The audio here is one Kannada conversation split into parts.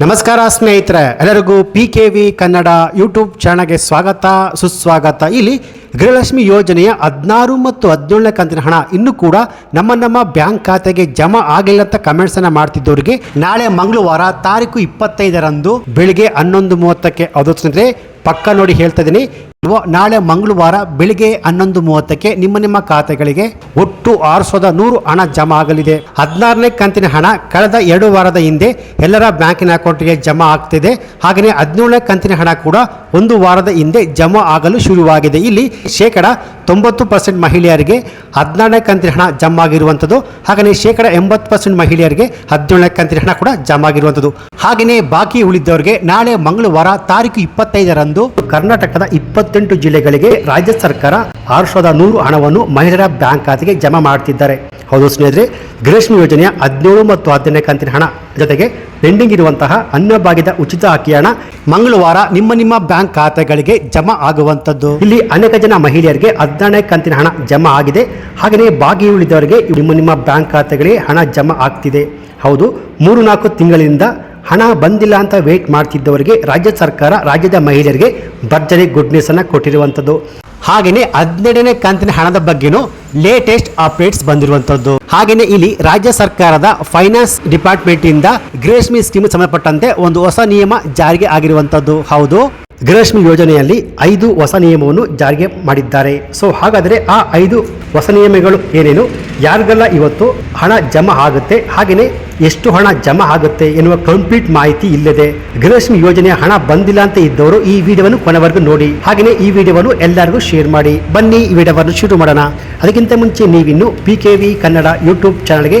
ನಮಸ್ಕಾರ ಸ್ನೇಹಿತರೆ, ಎಲ್ಲರಿಗೂ P K V Kannada YouTube ಚಾನಲ್ಗೆ ಸ್ವಾಗತ, ಸುಸ್ವಾಗತ. ಇಲ್ಲಿ ಗೃಹಲಕ್ಷ್ಮಿ ಯೋಜನೆಯ ಹದಿನಾರು ಮತ್ತು ಹದಿನೇಳನೇ ಕಂತಿನ ಹಣ ಇನ್ನೂ ಕೂಡ ನಮ್ಮ ನಮ್ಮ ಬ್ಯಾಂಕ್ ಖಾತೆಗೆ ಜಮಾ ಆಗಿಲ್ಲ ಅಂತ ಕಮೆಂಟ್ಸ್ ಅನ್ನ ಮಾಡ್ತಿದ್ದವರಿಗೆ ನಾಳೆ ಮಂಗಳವಾರ ತಾರೀಕು ಇಪ್ಪತ್ತೈದರಂದು ಬೆಳಿಗ್ಗೆ ಹನ್ನೊಂದು ಮೂವತ್ತಕ್ಕೆ ಅದು ಪಕ್ಕ ನೋಡಿ ಹೇಳ್ತಾ ಇದ್ದೀನಿ. ನಾಳೆ ಮಂಗಳವಾರ ಬೆಳಿಗ್ಗೆ ಹನ್ನೊಂದು ಮೂವತ್ತಕ್ಕೆ ನಿಮ್ಮ ನಿಮ್ಮ ಖಾತೆಗಳಿಗೆ ಒಟ್ಟು ಆರು ಸಾವಿರದ ನೂರು ಹಣ ಜಮಾ ಆಗಲಿದೆ. ಹದಿನಾರನೇ ಕಂತಿನ ಹಣ ಕಳೆದ ಎರಡು ವಾರದ ಹಿಂದೆ ಎಲ್ಲರ ಬ್ಯಾಂಕಿನ ಅಕೌಂಟ್ಗೆ ಜಮಾ ಆಗ್ತಿದೆ. ಹಾಗೆಯೇ ಹದಿನೇಳನೇ ಕಂತಿನ ಹಣ ಕೂಡ ಒಂದು ವಾರದ ಹಿಂದೆ ಜಮಾ ಆಗಲು ಶುರುವಾಗಿದೆ. ಇಲ್ಲಿ ಶೇಕಡ ತೊಂಬತ್ತು ಪರ್ಸೆಂಟ್ ಮಹಿಳೆಯರಿಗೆ ಹದಿನಾರನೇ ಕಂತಿನ ಹಣ ಜಮಾ ಆಗಿರುವಂಥದ್ದು. ಹಾಗೆಯೇ ಶೇಕಡ ಎಂಬತ್ತು ಪರ್ಸೆಂಟ್ ಮಹಿಳೆಯರಿಗೆ ಹದಿನೇಳನೇ ಕಂತಿನ ಹಣ ಕೂಡ ಜಮಾ ಆಗಿರುವಂಥದ್ದು. ಹಾಗೆಯೇ ಬಾಕಿ ಉಳಿದವರಿಗೆ ನಾಳೆ ಮಂಗಳವಾರ ತಾರೀಕು ಇಪ್ಪತ್ತೈದರಂದು ಕರ್ನಾಟಕದ ಇಪ್ಪತ್ತೆಂಟು ಜಿಲ್ಲೆಗಳಿಗೆ ರಾಜ್ಯ ಸರ್ಕಾರ ಆರು ಸಾವಿರದ ನೂರು ಹಣವನ್ನು ಮಹಿಳೆಯರ ಬ್ಯಾಂಕ್ ಖಾತೆಗೆ ಜಮಾ ಮಾಡ್ತಿದ್ದಾರೆ. ಹೌದು ಸ್ನೇಹಿತರೆ ಗೃಹಲಕ್ಷ್ಮಿ ಯೋಜನೆಯ ಹದಿನೇಳು ಮತ್ತು ಹದಿನೆಂಟನೇ ಕಂತಿನ ಹಣ ಜೊತೆಗೆ ಪೆಂಡಿಂಗ್ ಇರುವಂತಹ ಅನ್ನಭಾಗ್ಯದ ಉಚಿತ ಅಕ್ಕಿ ಹಣ ಮಂಗಳವಾರ ನಿಮ್ಮ ನಿಮ್ಮ ಬ್ಯಾಂಕ್ ಖಾತೆಗಳಿಗೆ ಜಮಾ ಆಗುವಂತದ್ದು ಇಲ್ಲಿ ಅನೇಕ ಜನ ಮಹಿಳೆಯರಿಗೆ ಹದಿನಾರನೇ ಕಂತಿನ ಹಣ ಜಮಾ ಆಗಿದೆ. ಹಾಗೆಯೇ ಬಾಗಿ ಉಳಿದವರಿಗೆ ನಿಮ್ಮ ನಿಮ್ಮ ಬ್ಯಾಂಕ್ ಖಾತೆಗಳಿಗೆ ಹಣ ಜಮಾ ಆಗ್ತಿದೆ. ಹೌದು, ಮೂರು ನಾಲ್ಕು ತಿಂಗಳಿಂದ ಹಣ ಬಂದಿಲ್ಲ ಅಂತ ವೇಟ್ ಮಾಡ್ತಿದ್ದವರಿಗೆ ರಾಜ್ಯ ಸರ್ಕಾರ, ರಾಜ್ಯದ ಮಹಿಳೆಯರಿಗೆ ಭರ್ಜರಿ ಗುಡ್ ಅನ್ನು ಕೊಟ್ಟಿರುವಂಥದ್ದು ಹಾಗೆಯೇ ಹದಿನೆಂಟನೇ ಕಂತಿನ ಹಣದ ಬಗ್ಗೆನೂ ಲೇಟೆಸ್ಟ್ ಅಪ್ಡೇಟ್ಸ್ ಬಂದಿರುವಂಥದ್ದು ಹಾಗೆಯೇ ಇಲ್ಲಿ ರಾಜ್ಯ ಸರ್ಕಾರದ ಫೈನಾನ್ಸ್ ಡಿಪಾರ್ಟ್ಮೆಂಟ್ ಇಂದ ಗೃಹಲಕ್ಷ್ಮಿ ಸ್ಕೀಮ್ ಸಂಬಂಧಪಟ್ಟಂತೆ ಒಂದು ಹೊಸ ನಿಯಮ ಜಾರಿಗೆ ಆಗಿರುವಂಥದ್ದು ಹೌದು. ಗೃಹಲಕ್ಷ್ಮಿ ಯೋಜನೆಯಲ್ಲಿ ಐದು ಹೊಸ ನಿಯಮವನ್ನು ಜಾರಿಗೆ ಮಾಡಿದ್ದಾರೆ. ಸೊ ಹಾಗಾದರೆ ಆ ಐದು ಹೊಸ ನಿಯಮಗಳು ಏನೇನು? ಯಾರಿಗೆಲ್ಲ ಇವತ್ತು ಹಣ ಜಮಾ ಆಗುತ್ತೆ? ಹಾಗೆಯೇ ಎಷ್ಟು ಹಣ ಜಮಾ ಆಗುತ್ತೆ ಎನ್ನುವ ಕಂಪ್ಲೀಟ್ ಮಾಹಿತಿ ಇಲ್ಲದೆ ಗೃಹಲಕ್ಷ್ಮಿ ಯೋಜನೆಯ ಹಣ ಬಂದಿಲ್ಲ ಅಂತ ಇದ್ದವರು ಈ ವಿಡಿಯೋವನ್ನು ಕೊನೆವರೆಗೂ ನೋಡಿ. ಹಾಗೆಯೇ ಈ ವಿಡಿಯೋವನ್ನು ಎಲ್ಲರಿಗೂ ಶೇರ್ ಮಾಡಿ. ಬನ್ನಿ ಈ ವಿಡಿಯೋವನ್ನು ಶುರು ಮಾಡೋಣ. ಅದಕ್ಕಿಂತ ಮುಂಚೆ ನೀವಿನ್ನು P K V Kannada YouTube ಚಾನಲ್ಗೆ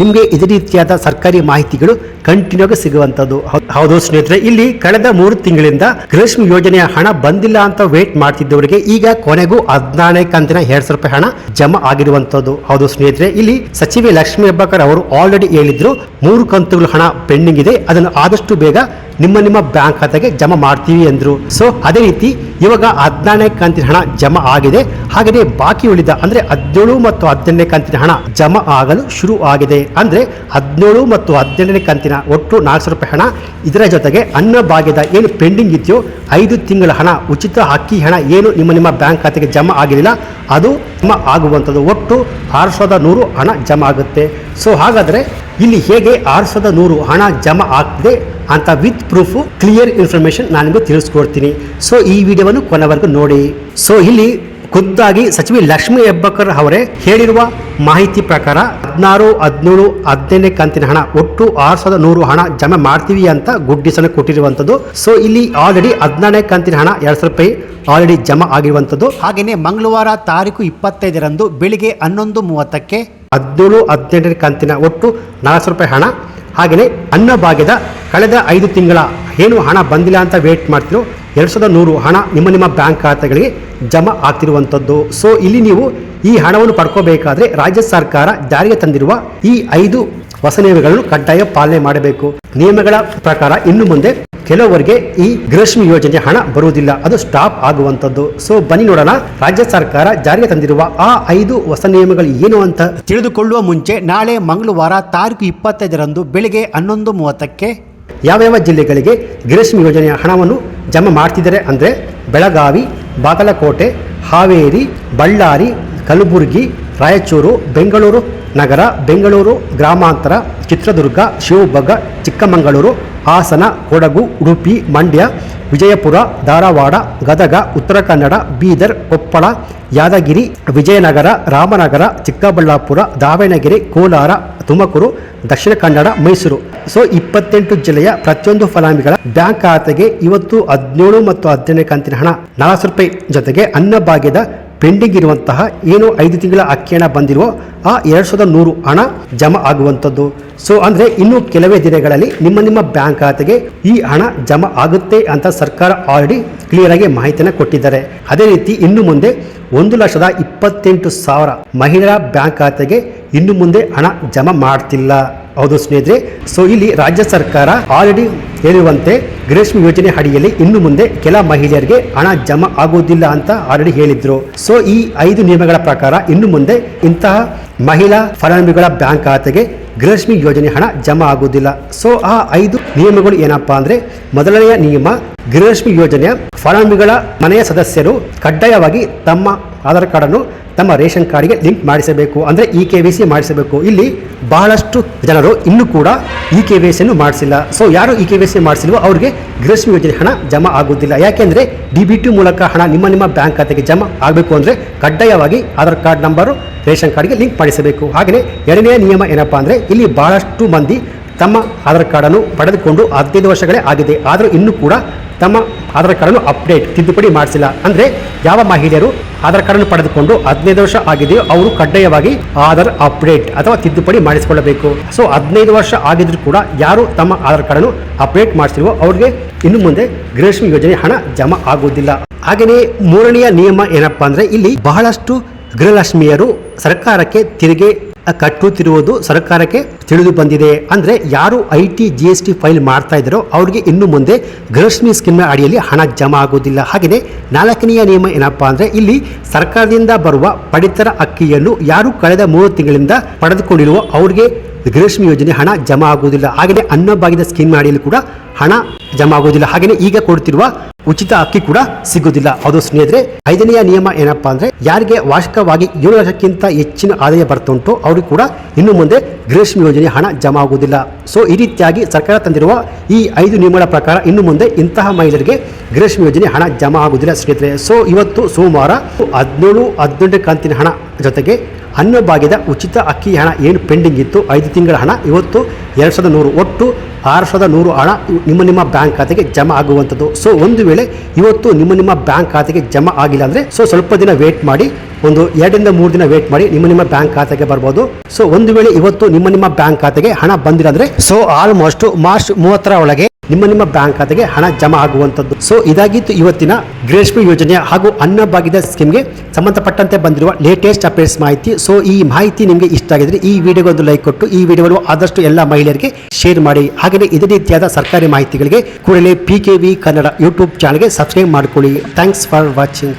ನಿಮಗೆ ಇದೇ ರೀತಿಯಾದ ಸರ್ಕಾರಿ ಮಾಹಿತಿಗಳು ಕಂಟಿನ್ಯೂ ಆಗಿ ಸಿಗುವಂಥದ್ದು. ಹೌದು ಸ್ನೇಹಿತರೆ, ಇಲ್ಲಿ ಕಳೆದ ಮೂರು ತಿಂಗಳಿಂದ ಗೃಹಲಕ್ಷ್ಮಿ ಯೋಜನೆಯ ಹಣ ಬಂದಿಲ್ಲ ಅಂತ ವೇಟ್ ಮಾಡ್ತಿದ್ದವರಿಗೆ ಈಗ ಕೊನೆಗೂ ಹದಿನಾರನೇ ಕಂತಿನ ಎರಡ್ ಸಾವಿರ ರೂಪಾಯಿ ಹಣ ಜಮಾ ಆಗಿರುವಂತದ್ದು ಹೌದು ಸ್ನೇಹಿತರೆ, ಇಲ್ಲಿ ಸಚಿವೆ ಲಕ್ಷ್ಮೀ ಹೆಬ್ಬಕರ್ ಅವರು ಆಲ್ರೆಡಿ ಹೇಳಿದ್ರು, ಮೂರು ಕಂತುಗಳ ಹಣ ಪೆಂಡಿಂಗ್ ಇದೆ, ಅದನ್ನು ಆದಷ್ಟು ಬೇಗ ನಿಮ್ಮ ನಿಮ್ಮ ಬ್ಯಾಂಕ್ ಖಾತೆಗೆ ಜಮಾ ಮಾಡ್ತೀವಿ ಅಂದರು. ಸೊ ಅದೇ ರೀತಿ ಇವಾಗ ಹದಿನಾರನೇ ಕಂತಿನ ಹಣ ಜಮಾ ಆಗಿದೆ. ಹಾಗೆಯೇ ಬಾಕಿ ಉಳಿದ ಅಂದರೆ ಹದಿನೇಳು ಮತ್ತು ಹದಿನೆಂಟನೇ ಕಂತಿನ ಹಣ ಜಮಾ ಆಗಲು ಶುರು ಆಗಿದೆ. ಅಂದರೆ ಹದಿನೇಳು ಮತ್ತು ಹದಿನೆಂಟನೇ ಕಂತಿನ ಒಟ್ಟು ನಾಲ್ಕು ಸಾವಿರ ರೂಪಾಯಿ ಹಣ ಇದರ ಜೊತೆಗೆ ಅನ್ನ ಭಾಗ್ಯದ ಏನು ಪೆಂಡಿಂಗ್ ಇದೆಯೋ ಐದು ತಿಂಗಳ ಹಣ ಉಚಿತ ಅಕ್ಕಿ ಹಣ ಏನು ನಿಮ್ಮ ನಿಮ್ಮ ಬ್ಯಾಂಕ್ ಖಾತೆಗೆ ಜಮಾ ಆಗಿರಲಿಲ್ಲ, ಅದು ಜಮಾ ಆಗುವಂಥದ್ದು ಒಟ್ಟು ಆರು ಸಾವಿರದ ನೂರು ಹಣ ಜಮಾ ಆಗುತ್ತೆ. ಸೊ ಹಾಗಾದರೆ ಇಲ್ಲಿ ಹೇಗೆ ಆರು ಸಾವಿರದ ನೂರು ಹಣ ಜಮಾ ಆಗ್ತಿದೆ ಅಂತ ವಿತ್ ಪ್ರೂಫ್ ಕ್ಲಿಯರ್ ಇನ್ಫಾರ್ಮೇಶನ್ ನಾನು ನಿಮಗೆ ತಿಳಿಸ್ಕೊಡ್ತೀನಿ. ಸೊ ಈ ವಿಡಿಯೋವನ್ನು ಕೊನೆವರೆಗೂ ನೋಡಿ. ಸೊ ಇಲ್ಲಿ ಖುದ್ದಾಗಿ ಸಚಿವೆ ಲಕ್ಷ್ಮಿ ಹೆಬ್ಬಕರ್ ಅವರೇ ಹೇಳಿರುವ ಮಾಹಿತಿ ಪ್ರಕಾರ ಹದಿನಾರು, ಹದಿನೇಳು, ಹದಿನೈದನೇ ಕಂತಿನ ಹಣ ಒಟ್ಟು ಆರು ಸಾವಿರದ ನೂರು ಹಣ ಜಮೆ ಮಾಡ್ತೀವಿ ಅಂತ ಗುಡ್ಡಿಸನ್ನು ಅನ್ನು ಕೊಟ್ಟಿರುವಂಥದ್ದು. ಸೊ ಇಲ್ಲಿ ಆಲ್ರೆಡಿ ಹದಿನಾರನೇ ಕಂತಿನ ಹಣ ಎರಡು ಸಾವಿರ ರೂಪಾಯಿ ಆಲ್ರೆಡಿ ಜಮಾ ಆಗಿರುವಂಥದ್ದು. ಹಾಗೆಯೇ ಮಂಗಳವಾರ ತಾರೀಕು ಇಪ್ಪತ್ತೈದರಂದು ಬೆಳಿಗ್ಗೆ ಹನ್ನೊಂದು ಮೂವತ್ತಕ್ಕೆ ಹದಿನೇಳು, ಹದಿನೆಂಟನೇ ಕಂತಿನ ಒಟ್ಟು ನಾಲ್ಕು ಸಾವಿರ ರೂಪಾಯಿ ಹಣ. ಹಾಗೆಯೇ ಅನ್ನಭಾಗ್ಯದ ಕಳೆದ ಐದು ತಿಂಗಳ ಏನು ಹಣ ಬಂದಿಲ್ಲ ಅಂತ ವೇಟ್ ಮಾಡ್ತಿರೋ ಎರಡು ಸಾವಿರದ ನೂರು ಹಣ ನಿಮ್ಮ ನಿಮ್ಮ ಬ್ಯಾಂಕ್ ಖಾತೆಗಳಿಗೆ ಜಮಾ ಆಗ್ತಿರುವಂಥದ್ದು. ಸೊ ಇಲ್ಲಿ ನೀವು ಈ ಹಣವನ್ನು ಪಡ್ಕೋಬೇಕಾದ್ರೆ ರಾಜ್ಯ ಸರ್ಕಾರ ಜಾರಿಗೆ ತಂದಿರುವ ಈ ಐದು ಹೊಸ ನಿಯಮಗಳನ್ನು ಕಡ್ಡಾಯ ಪಾಲನೆ ಮಾಡಬೇಕು. ನಿಯಮಗಳ ಪ್ರಕಾರ ಇನ್ನು ಮುಂದೆ ಕೆಲವರಿಗೆ ಈ ಗೃಹಶ್ಮಿ ಯೋಜನೆ ಹಣ ಬರುವುದಿಲ್ಲ. ಅದು ಸ್ಟಾಪ್ ಆಗುವಂತದ್ದು ಸೊ ಬನ್ನಿ ನೋಡೋಣ. ರಾಜ್ಯ ಸರ್ಕಾರ ಜಾರಿಗೆ ತಂದಿರುವ ಆ ಐದು ಹೊಸ ನಿಯಮಗಳು ಏನು ಅಂತ? ತಿಳಿದುಕೊಳ್ಳುವ ಮುಂಚೆ ನಾಳೆ ಮಂಗಳವಾರ ತಾರೀಕು ಇಪ್ಪತ್ತೈದರಂದು ಬೆಳಿಗ್ಗೆ ಹನ್ನೊಂದು ಮೂವತ್ತಕ್ಕೆ ಯಾವ್ಯಾವ ಜಿಲ್ಲೆಗಳಿಗೆ ಗೃಹಶ್ಮಿ ಯೋಜನೆಯ ಹಣವನ್ನು ಜಮಾ ಮಾಡ್ತಿದ್ದಾರೆ ಅಂದರೆ ಬೆಳಗಾವಿ ಬಾಗಲಕೋಟೆ ಹಾವೇರಿ ಬಳ್ಳಾರಿ ಕಲಬುರಗಿ ರಾಯಚೂರು ಬೆಂಗಳೂರು ನಗರ ಬೆಂಗಳೂರು ಗ್ರಾಮಾಂತರ ಚಿತ್ರದುರ್ಗ ಶಿವಮೊಗ್ಗ ಚಿಕ್ಕಮಗಳೂರು ಹಾಸನ, ಕೊಡಗು, ಉಡುಪಿ, ಮಂಡ್ಯ, ವಿಜಯಪುರ, ಧಾರವಾಡ, ಗದಗ, ಉತ್ತರ ಕನ್ನಡ, ಬೀದರ್, ಕೊಪ್ಪಳ, ಯಾದಗಿರಿ, ವಿಜಯನಗರ, ರಾಮನಗರ, ಚಿಕ್ಕಬಳ್ಳಾಪುರ, ದಾವಣಗೆರೆ, ಕೋಲಾರ, ತುಮಕೂರು, ದಕ್ಷಿಣ ಕನ್ನಡ, ಮೈಸೂರು. ಸೊ, ಇಪ್ಪತ್ತೆಂಟು ಜಿಲ್ಲೆಯ ಪ್ರತಿಯೊಂದು ಫಲಾನುಭವಿಗಳ ಬ್ಯಾಂಕ್ ಖಾತೆಗೆ ಇವತ್ತು ಹದಿನೇಳು ಮತ್ತು ಹದಿನೆಂಟನೇ ಕಂತಿನ ಹಣ. ನಾಲ್ಕು ರೂಪಾಯಿ ಜೊತೆಗೆ ಅನ್ನಭಾಗ್ಯದ ಪೆಂಡಿಂಗ್ ಇರುವಂತಹ ಏನು ಐದು ತಿಂಗಳ ಅಕ್ಕಿ ಹಣ ಬಂದಿರುವ ಆ ಎರಡು ಸಾವಿರದ ನೂರು ಹಣ ಜಮಾ ಆಗುವಂಥದ್ದು. ಸೊ ಅಂದರೆ ಇನ್ನು ಕೆಲವೇ ದಿನಗಳಲ್ಲಿ ನಿಮ್ಮ ನಿಮ್ಮ ಬ್ಯಾಂಕ್ ಖಾತೆಗೆ ಈ ಹಣ ಜಮಾ ಆಗುತ್ತೆ ಅಂತ ಸರ್ಕಾರ ಆಲ್ರೆಡಿ ಕ್ಲಿಯರ್ ಆಗಿ ಮಾಹಿತಿಯನ್ನು ಕೊಟ್ಟಿದ್ದಾರೆ. ಅದೇ ರೀತಿ ಇನ್ನು ಮುಂದೆ ಒಂದು ಲಕ್ಷದ ಇಪ್ಪತ್ತೆಂಟು ಸಾವಿರ ಮಹಿಳಾ ಬ್ಯಾಂಕ್ ಖಾತೆಗೆ ಇನ್ನು ಮುಂದೆ ಹಣ ಜಮಾ ಮಾಡ್ತಿಲ್ಲ. ಹೌದು ಸ್ನೇಹಿತರೆ. ಸೊ ಇಲ್ಲಿ ರಾಜ್ಯ ಸರ್ಕಾರ ಆಲ್ರೆಡಿ ಹೇಳಿರುವಂತೆ ಗ್ರೀಷ್ಮ ಯೋಜನೆ ಅಡಿಯಲ್ಲಿ ಇನ್ನು ಮುಂದೆ ಕೆಲ ಮಹಿಳೆಯರಿಗೆ ಹಣ ಜಮಾ ಆಗುವುದಿಲ್ಲ ಅಂತ ಆಲ್ರೆಡಿ ಹೇಳಿದ್ರು. ಸೊ ಈ ಐದು ನಿಯಮಗಳ ಪ್ರಕಾರ ಇನ್ನು ಮುಂದೆ ಇಂತಹ ಮಹಿಳಾ ಫಲಾನುಭವಿಗಳ ಬ್ಯಾಂಕ್ ಖಾತೆಗೆ ಗೃಹಲಕ್ಷ್ಮಿ ಯೋಜನೆ ಹಣ ಜಮಾ ಆಗುವುದಿಲ್ಲ. ಸೊ ಆ ಐದು ನಿಯಮಗಳು ಏನಪ್ಪಾ ಅಂದ್ರೆ ಮೊದಲನೆಯ ನಿಯಮ ಗೃಹಲಕ್ಷ್ಮಿ ಯೋಜನೆಯ ಫಲಾನುಭವಿಗಳ ಮನೆಯ ಸದಸ್ಯರು ಕಡ್ಡಾಯವಾಗಿ ತಮ್ಮ ಆಧಾರ್ ಕಾರ್ಡನ್ನು ತಮ್ಮ ರೇಷನ್ ಕಾರ್ಡ್ಗೆ ಲಿಂಕ್ ಮಾಡಿಸಬೇಕು ಅಂದರೆ ಇ ಕೆ ವಿ ಸಿ ಮಾಡಿಸಬೇಕು. ಇಲ್ಲಿ ಬಹಳಷ್ಟು ಜನರು ಇನ್ನೂ ಕೂಡ ಇ ಕೆ ವಿ ಸಿಯನ್ನು ಮಾಡಿಸಿಲ್ಲ. ಸೊ ಯಾರು ಇ ಕೆ ವಿ ಸಿ ಮಾಡಿಸಿಲ್ವೋ ಅವರಿಗೆ ಗೃಹಸ್ವಿ ಯೋಜನೆ ಹಣ ಜಮಾ ಆಗುವುದಿಲ್ಲ. ಯಾಕೆಂದರೆ ಡಿ ಬಿ ಟಿ ಮೂಲಕ ಹಣ ನಿಮ್ಮ ನಿಮ್ಮ ಬ್ಯಾಂಕ್ ಖಾತೆಗೆ ಜಮಾ ಆಗಬೇಕು ಅಂದರೆ ಕಡ್ಡಾಯವಾಗಿ ಆಧಾರ್ ಕಾರ್ಡ್ ನಂಬರು ರೇಷನ್ ಕಾರ್ಡ್ಗೆ ಲಿಂಕ್ ಮಾಡಿಸಬೇಕು. ಹಾಗೆಯೇ ಎರಡನೇ ನಿಯಮ ಏನಪ್ಪಾ ಅಂದರೆ ಇಲ್ಲಿ ಬಹಳಷ್ಟು ಮಂದಿ ತಮ್ಮ ಆಧಾರ್ ಕಾರ್ಡನ್ನು ಪಡೆದುಕೊಂಡು ಹದಿನೈದು ವರ್ಷಗಳೇ ಆಗಿದೆ. ಆದರೂ ಇನ್ನೂ ಕೂಡ ತಮ್ಮ ಆಧಾರ್ ಕಾರ್ಡನ್ನು ಅಪ್ಡೇಟ್, ತಿದ್ದುಪಡಿ ಮಾಡಿಸಿಲ್ಲ. ಅಂದರೆ ಯಾವ ಮಹಿಳೆಯರು ಆಧಾರ್ ಕಾರ್ಡನ್ನು ಪಡೆದುಕೊಂಡು ಹದಿನೈದು ವರ್ಷ ಆಗಿದೆಯೋ ಅವರು ಕಡ್ಡಾಯವಾಗಿ ಆಧಾರ್ ಅಪ್ಡೇಟ್ ಅಥವಾ ತಿದ್ದುಪಡಿ ಮಾಡಿಸಿಕೊಳ್ಳಬೇಕು. ಸೊ ಹದಿನೈದು ವರ್ಷ ಆಗಿದ್ರು ಕೂಡ ಯಾರು ತಮ್ಮ ಆಧಾರ್ ಕಾರ್ಡನ್ನು ಅಪ್ಡೇಟ್ ಮಾಡಿಸಿಲ್ವೋ ಅವ್ರಿಗೆ ಇನ್ನು ಮುಂದೆ ಗೃಹಲಕ್ಷ್ಮಿ ಯೋಜನೆ ಹಣ ಜಮಾ ಆಗುವುದಿಲ್ಲ. ಹಾಗೆಯೇ ಮೂರನೆಯ ನಿಯಮ ಏನಪ್ಪಾ ಅಂದರೆ ಇಲ್ಲಿ ಬಹಳಷ್ಟು ಗೃಹಲಕ್ಷ್ಮಿಯರು ಸರ್ಕಾರಕ್ಕೆ ತೆರಿಗೆ ಕಟ್ಟುತ್ತಿರುವುದು ಸರ್ಕಾರಕ್ಕೆ ತಿಳಿದು ಬಂದಿದೆ. ಅಂದ್ರೆ ಯಾರು I T G S T file ಮಾಡ್ತಾ ಇದ್ದಾರೋ ಅವ್ರಿಗೆ ಇನ್ನು ಮುಂದೆ ಗೃಹಶ್ಮಿ ಸ್ಕೀಮ್ನ ಅಡಿಯಲ್ಲಿ ಹಣ ಜಮಾ ಆಗುವುದಿಲ್ಲ. ಹಾಗೆಯೇ ನಾಲ್ಕನೆಯ ನಿಯಮ ಏನಪ್ಪಾ ಅಂದ್ರೆ ಇಲ್ಲಿ ಸರ್ಕಾರದಿಂದ ಬರುವ ಪಡಿತರ ಅಕ್ಕಿಯನ್ನು ಯಾರು ಕಳೆದ ಮೂರು ತಿಂಗಳಿಂದ ಪಡೆದುಕೊಂಡಿರುವ ಅವ್ರಿಗೆ ಗೃಹಲಕ್ಷ್ಮಿ ಯೋಜನೆ ಹಣ ಜಮಾ ಆಗುವುದಿಲ್ಲ. ಹಾಗೆಯೇ ಅನ್ನಭಾಗ್ಯದ ಸ್ಕೀಮ್ ಅಡಿಯಲ್ಲಿ ಕೂಡ ಹಣ ಜಮಾ ಆಗುವುದಿಲ್ಲ. ಹಾಗೆಯೇ ಈಗ ಕೊಡ್ತಿರುವ ಉಚಿತ ಅಕ್ಕಿ ಕೂಡ ಸಿಗುವುದಿಲ್ಲ. ಅದು ಸ್ನೇಹಿತರೆ, ಐದನೆಯ ನಿಯಮ ಏನಪ್ಪಾ ಅಂದ್ರೆ ಯಾರಿಗೆ ವಾರ್ಷಿಕವಾಗಿ ಏಳು ಲಕ್ಷಕ್ಕಿಂತ ಹೆಚ್ಚಿನ ಆದಾಯ ಬರ್ತುಂಟು ಅವ್ರಿಗೆ ಕೂಡ ಇನ್ನು ಮುಂದೆ ಗೃಹಲಕ್ಷ್ಮಿ ಯೋಜನೆ ಹಣ ಜಮಾ ಆಗುವುದಿಲ್ಲ. ಸೊ ಈ ರೀತಿಯಾಗಿ ಸರ್ಕಾರ ತಂದಿರುವ ಈ ಐದು ನಿಯಮಗಳ ಪ್ರಕಾರ ಇನ್ನು ಮುಂದೆ ಇಂತಹ ಮಹಿಳೆಯರಿಗೆ ಗೃಹಲಕ್ಷ್ಮಿ ಯೋಜನೆ ಹಣ ಜಮಾ ಆಗುವುದಿಲ್ಲ ಸ್ನೇಹಿತರೆ. ಸೊ ಇವತ್ತು ಸೋಮವಾರ ಹದಿನೇಳು ಹದಿನೆಂಟು ಕಂತಿನ ಹಣ ಜೊತೆಗೆ ಅನ್ನಭಾಗ್ಯದ ಉಚಿತ ಅಕ್ಕಿ ಹಣ ಏನು ಪೆಂಡಿಂಗ್ ಇತ್ತು? ಐದು ತಿಂಗಳ ಹಣ, ಇವತ್ತು ಎರಡು ಸಾವಿರದ ನೂರು ಒಟ್ಟು ಆರು ಸಾವಿರದ ನೂರು ಹಣ ನಿಮ್ಮ ನಿಮ್ಮ ಬ್ಯಾಂಕ್ ಖಾತೆಗೆ ಜಮಾ ಆಗುವಂಥದ್ದು. ಸೊ ಒಂದು ವೇಳೆ ಇವತ್ತು ನಿಮ್ಮ ನಿಮ್ಮ ಬ್ಯಾಂಕ್ ಖಾತೆಗೆ ಜಮಾ ಆಗಿಲ್ಲ ಅಂದರೆ ಸೊ ಸ್ವಲ್ಪ ದಿನ ವೇಟ್ ಮಾಡಿ, ಒಂದು ಎರಡರಿಂದ ಮೂರು ದಿನ ವೇಟ್ ಮಾಡಿ ನಿಮ್ಮ ನಿಮ್ಮ ಬ್ಯಾಂಕ್ ಖಾತೆಗೆ ಬರ್ಬೋದು. ಸೊ ಒಂದು ವೇಳೆ ಇವತ್ತು ನಿಮ್ಮ ನಿಮ್ಮ ಬ್ಯಾಂಕ್ ಖಾತೆಗೆ ಹಣ ಬಂದಿಲ್ಲ ಅಂದರೆ ಸೊ ಆಲ್ಮೋಸ್ಟ್ ಮಾರ್ಚ್ ಮೂವತ್ತರ ಒಳಗೆ ನಿಮ್ಮ ನಿಮ್ಮ ಬ್ಯಾಂಕ್ ಖಾತೆಗೆ ಹಣ ಜಮಾ ಆಗುವಂಥದ್ದು. ಸೊ ಇದಾಗಿತ್ತು ಇವತ್ತಿನ ಗ್ರೇಷ್ಮಿ ಯೋಜನೆ ಹಾಗೂ ಅನ್ನಭಾಗ್ಯದ ಸ್ಕೀಮ್ಗೆ ಸಂಬಂಧಪಟ್ಟಂತೆ ಬಂದಿರುವ ಲೇಟೆಸ್ಟ್ ಅಪ್ಡೇಟ್ಸ್ ಮಾಹಿತಿ. ಸೊ ಈ ಮಾಹಿತಿ ನಿಮಗೆ ಇಷ್ಟ ಆಗಿದ್ರೆ ಈ ವಿಡಿಯೋಗೆ ಒಂದು ಲೈಕ್ ಕೊಟ್ಟು, ಈ ವಿಡಿಯೋವನ್ನು ಆದಷ್ಟು ಎಲ್ಲ ಮಹಿಳೆಯರಿಗೆ ಶೇರ್ ಮಾಡಿ. ಹಾಗೆಯೇ ಇದೇ ರೀತಿಯಾದ ಸರ್ಕಾರಿ ಮಾಹಿತಿಗಳಿಗೆ ಕೂಡಲೇ P K V Kannada YouTube ಚಾನಲ್ಗೆ ಸಬ್ಸ್ಕ್ರೈಬ್ ಮಾಡಿಕೊಳ್ಳಿ. Thanks for watching